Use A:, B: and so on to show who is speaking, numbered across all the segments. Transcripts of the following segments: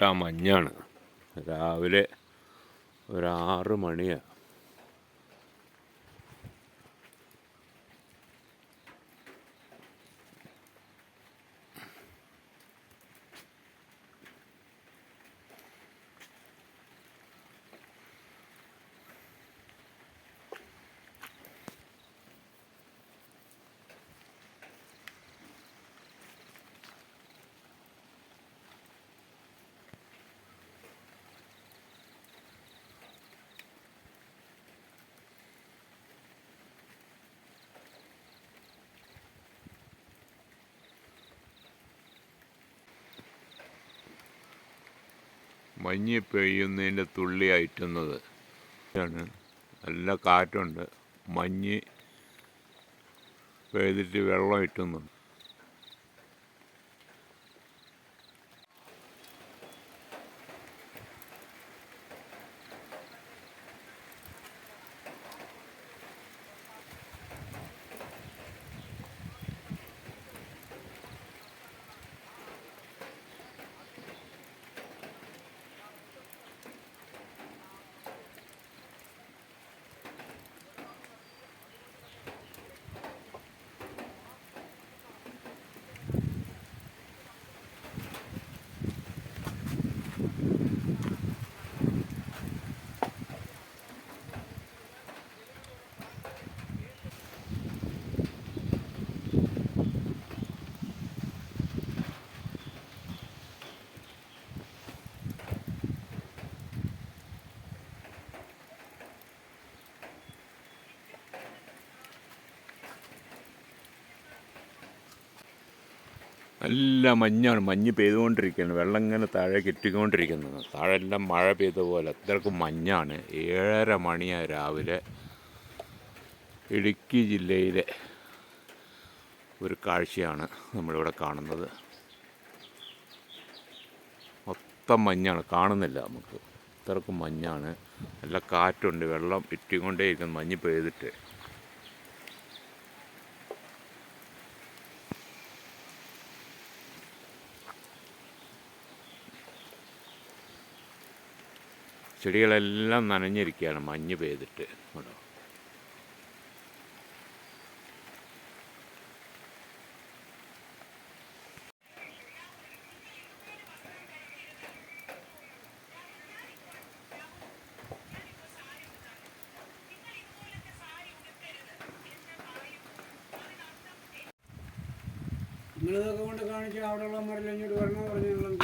A: കട്ട മഞ്ഞാണ്. രാവിലെ ഒരാറ് മണിയാണ് മഞ്ഞ് പെയ്യുന്നതിന്റെ തുള്ളി അയറ്റുന്നത്. ആണ് നല്ല കാറ്റുണ്ട്. മഞ്ഞ് പെയ്തിട്ട് വെള്ളം ഇറ്റുന്നുണ്ട് നല്ല മഞ്ഞാണ്. മഞ്ഞ് പെയ്തുകൊണ്ടിരിക്കുകയാണ്. വെള്ളം ഇങ്ങനെ താഴെ കെട്ടിക്കൊണ്ടിരിക്കുന്നത് താഴെ എല്ലാം മഴ പെയ്ത പോലെ. അത്രക്കും മഞ്ഞാണ്. ഏഴര മണിയാണ് രാവിലെ. ഇടുക്കി ജില്ലയിലെ ഒരു കാഴ്ചയാണ് നമ്മളിവിടെ കാണുന്നത്. മൊത്തം മഞ്ഞാണ്. കാണുന്നില്ല നമുക്ക്. അത്രക്കും മഞ്ഞാണ്. നല്ല കാറ്റുണ്ട്. വെള്ളം ഇറ്റിക്കൊണ്ടേയിരിക്കുന്നു മഞ്ഞ് പെയ്തിട്ട്. ചെടികളെല്ലാം നനഞ്ഞിരിക്കുകയാണ് മഞ്ഞ് പെയ്തിട്ട്. കേട്ടോ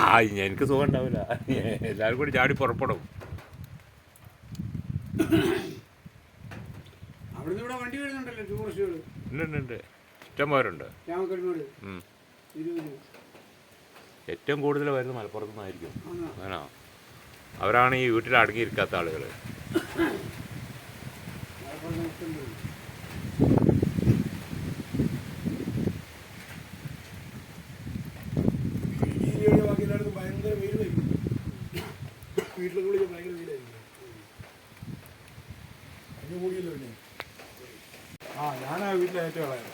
A: ആ എനിക്ക് സുഖം ഉണ്ടാവില്ല. എല്ലാവരും കൂടി ചാടി പുറപ്പെടും
B: അവിടുന്ന് ഇവിടെ വണ്ടി വരുന്നുണ്ടല്ലോ ടൂറിസ്റ്റുകൾ
A: ഉണ്ട് ഏറ്റവും കൂടുതൽ വരുന്നത് മലപ്പുറത്തു നിന്നായിരിക്കും.
B: ആണോ?
A: അവരാണ് ഈ വീട്ടിൽ അടങ്ങിയിരിക്കാത്ത ആളുകൾ
B: മലപ്പുറത്ത് ഇഷ്ടം പോലെ.
C: ഈ ജില്ലയുടെ ബാക്കി എല്ലായിടത്തും ഭയങ്കര വെയിലായിരിക്കും വീട്ടിലൊക്കെ വിളിച്ച് ഭയങ്കര വെയിലായിരിക്കും അതിന് കൂടിയല്ലോ പിന്നെ ആ ഞാനാ വീട്ടിലെ ഏറ്റവും ഇളയത്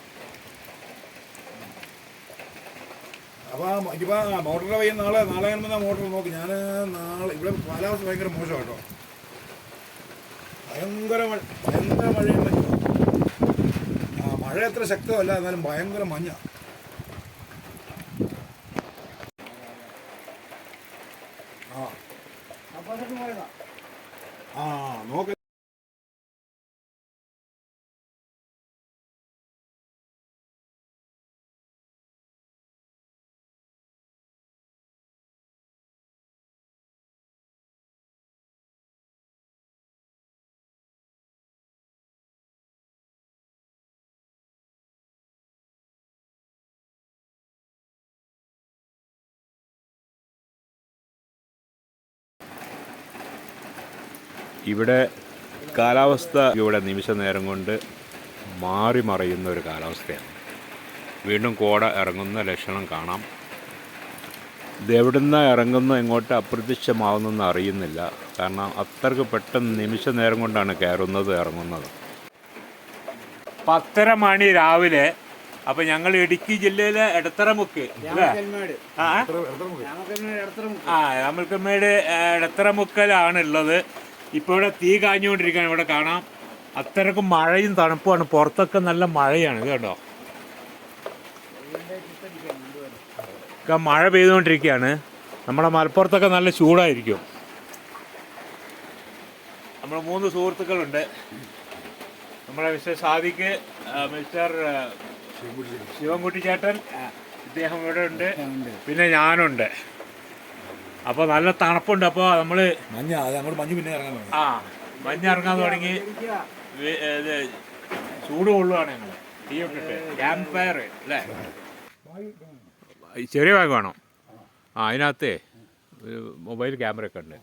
C: അപ്പോൾ ആ മോട്ടറിന്റെ നാളെ നാളെ കാണുമ്പോൾ മോട്ടർ നോക്ക്. ഞാൻ നാളെ ഇവിടെ കാലാവസ്ഥ ഭയങ്കര മോശം കേട്ടോ. ഭയങ്കര മഴ ഭയങ്കര മഴയും മഞ്ഞ. ആ മഴ എത്ര ശക്തമല്ല എന്നാലും ഭയങ്കര മഞ്ഞ. ആ. ആ നോക്ക്.
A: ഇവിടെ കാലാവസ്ഥ ഇവിടെ നിമിഷ നേരം കൊണ്ട് മാറി മറിയുന്ന ഒരു കാലാവസ്ഥയാണ്. വീണ്ടും കോട ഇറങ്ങുന്ന ലക്ഷണം കാണാം. ഇതെവിടുന്ന ഇറങ്ങുന്ന എങ്ങോട്ട് അപ്രത്യക്ഷമാവുന്നെന്ന് അറിയുന്നില്ല. കാരണം അത്രയ്ക്ക് പെട്ടെന്ന് നിമിഷ നേരം കൊണ്ടാണ് കയറുന്നത് ഇറങ്ങുന്നത്. പത്തര മണി രാവിലെ അപ്പൊ ഞങ്ങൾ ഇടുക്കി ജില്ലയിലെ എടത്തറമുക്ക് ആ?
B: നമ്മൾക്കമ്മയുടെ
A: ആ ഉള്ളത്. ഇപ്പോൾ ഇവിടെ തീ കാഞ്ഞുകൊണ്ടിരിക്കുകയാണ്. ഇവിടെ കാണാം. അത്രക്കും മഴയും തണുപ്പുമാണ്. പുറത്തൊക്കെ നല്ല മഴയാണ്. കേട്ടോ ഒക്കെ മഴ പെയ്തുകൊണ്ടിരിക്കുകയാണ്. നമ്മുടെ മലപ്പുറത്തൊക്കെ നല്ല ചൂടായിരിക്കും. നമ്മൾ മൂന്ന് സുഹൃത്തുക്കളുണ്ട്. നമ്മുടെ മിസ്റ്റർ സാദിക്ക് മിസ്റ്റർ ശിവൻകുട്ടി ചേട്ടൻ. ഇദ്ദേഹം ഇവിടെ ഉണ്ട്. പിന്നെ ഞാനുണ്ട്. അപ്പോൾ നല്ല തണുപ്പുണ്ട്. അപ്പോൾ നമ്മൾ
C: മഞ്ഞ അങ്ങോട്ട് മഞ്ഞ് പിന്നെ ഇറങ്ങാൻ
A: ആ മഞ്ഞിറങ്ങാൻ തുടങ്ങി. ചൂട് കൊള്ളുവാണ് ഞങ്ങൾ തീ ഇട്ടിട്ട്. ക്യാമ്പ് ഫയർ അല്ലേ? ഈ ചെറിയ ബാഗ് വേണം? ആ അതിനകത്ത് ഒരു മൊബൈൽ ക്യാമറ ഒക്കെ ഉണ്ട്.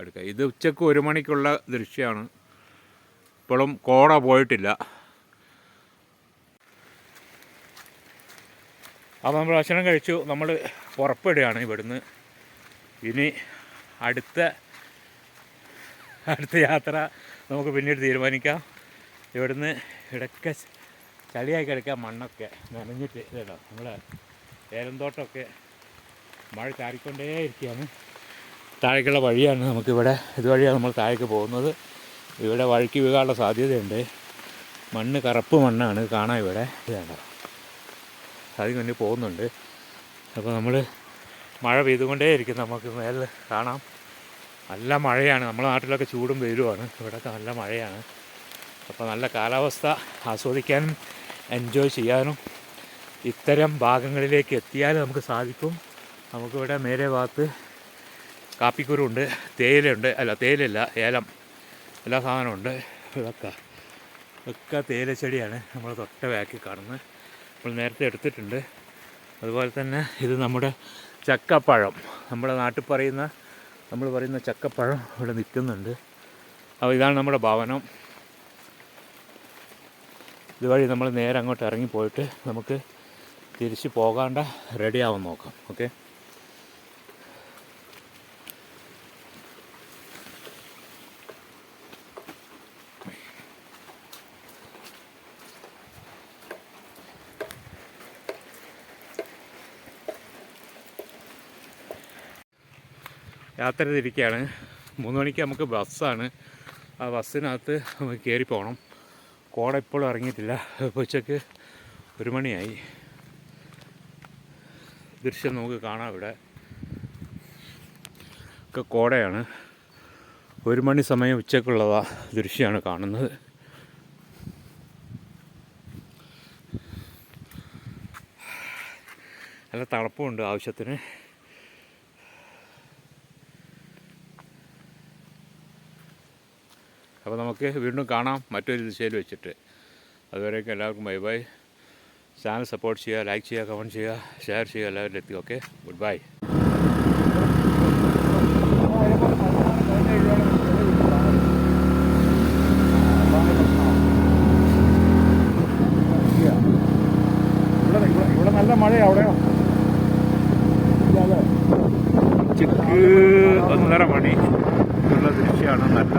A: എടുക്കുക ഇത് ഉച്ചയ്ക്ക് ഒരു മണിക്കുള്ള ദൃശ്യമാണ് ഇപ്പോഴും കോട പോയിട്ടില്ല. അപ്പോൾ നമ്മൾ ഭക്ഷണം കഴിച്ചു. നമ്മൾ പുറപ്പെടുകയാണ് ഇവിടുന്ന്. ഇനി അടുത്ത അടുത്ത യാത്ര നമുക്ക് പിന്നീട് തീരുമാനിക്കാം. ഇവിടുന്ന് ഇടയ്ക്ക് ചളിയായി കിടക്കുക മണ്ണൊക്കെ നനഞ്ഞിട്ട് ഇതാ നമ്മളെ ഏലന്തോട്ടമൊക്കെ മഴ ചാറിക്കൊണ്ടേ ഇരിക്കുകയാണ് താഴേക്കുള്ള വഴിയാണ് നമുക്കിവിടെ ഇതുവഴിയാണ് നമ്മൾ താഴേക്ക് പോകുന്നത്. ഇവിടെ വഴിക്ക് വീഴാനുള്ള സാധ്യതയുണ്ട്. മണ്ണ് കറുപ്പ് മണ്ണാണ് കാണാൻ ഇവിടെ. ഇതാണ്. അതിന് വേണ്ടി പോകുന്നുണ്ട്. അപ്പോൾ നമ്മൾ മഴ പെയ്തുകൊണ്ടേ ഇരിക്കും നമുക്ക് മേലെ കാണാം. നല്ല മഴയാണ്. നമ്മുടെ നാട്ടിലൊക്കെ ചൂടും വെയിലുമാണ്. ഇവിടെയൊക്കെ നല്ല മഴയാണ്. അപ്പോൾ നല്ല കാലാവസ്ഥ ആസ്വദിക്കാനും എൻജോയ് ചെയ്യാനും ഇത്തരം ഭാഗങ്ങളിലേക്ക് എത്തിയാൽ നമുക്ക് സാധിക്കും. നമുക്കിവിടെ മേലെ ഭാഗത്ത് കാപ്പിക്കുരുണ്ട് തേയിലയുണ്ട്. അല്ല തേയിലയില്ല ഏലം. എല്ലാ സാധനവും ഉണ്ട്. ഇതൊക്കെ ഒക്കെ തേയില ചെടിയാണ് നമ്മൾ തൊട്ട ബാക്കിൽ കാണുന്നത്. നമ്മൾ നേരത്തെ എടുത്തിട്ടുണ്ട്. അതുപോലെ തന്നെ ഇത് നമ്മുടെ ചക്കപ്പഴം. നമ്മുടെ നാട്ടിൽ പറയുന്ന നമ്മൾ പറയുന്ന ചക്കപ്പഴം ഇവിടെ നിൽക്കുന്നുണ്ട്. അപ്പോൾ ഇതാണ് നമ്മുടെ ഭവനം. ഇതുവഴി നമ്മൾ നേരെ അങ്ങോട്ട് ഇറങ്ങി പോയിട്ട് നമുക്ക് തിരിച്ച് പോകാണ്ട റെഡിയാവാൻ നോക്കാം. ഓക്കെ യാത്ര തിരിക്കുകയാണ് മൂന്ന് മണിക്ക് നമുക്ക് ബസ്സാണ്. ആ ബസ്സിനകത്ത് നമുക്ക് കയറി പോകണം. കോട ഇപ്പോഴും ഇറങ്ങിയിട്ടില്ല. ഉച്ചയ്ക്ക് ഒരു മണിയായി. ദൃശ്യം നമുക്ക് കാണാം ഇവിടെ. ഒക്കെ കോടയാണ്. ഒരു മണി സമയം ഉച്ചക്കുള്ളതാ ദൃശ്യമാണ് കാണുന്നത്. നല്ല തണുപ്പുണ്ട് ആവശ്യത്തിന്. അപ്പോൾ നമുക്ക് വീണ്ടും കാണാം മറ്റൊരു ദിശയിൽ വെച്ചിട്ട്. അതുവരേക്കും എല്ലാവർക്കും ബൈ ബൈ. ചാനൽ സപ്പോർട്ട് ചെയ്യുക ലൈക്ക് ചെയ്യുക കമന്റ് ചെയ്യുക ഷെയർ ചെയ്യുക എല്ലാവരിലും എത്തി ഓക്കെ? Good bye.
C: നല്ല
A: ഒന്നര മണി ഉള്ള ദൃശ്യമാണ് നല്ല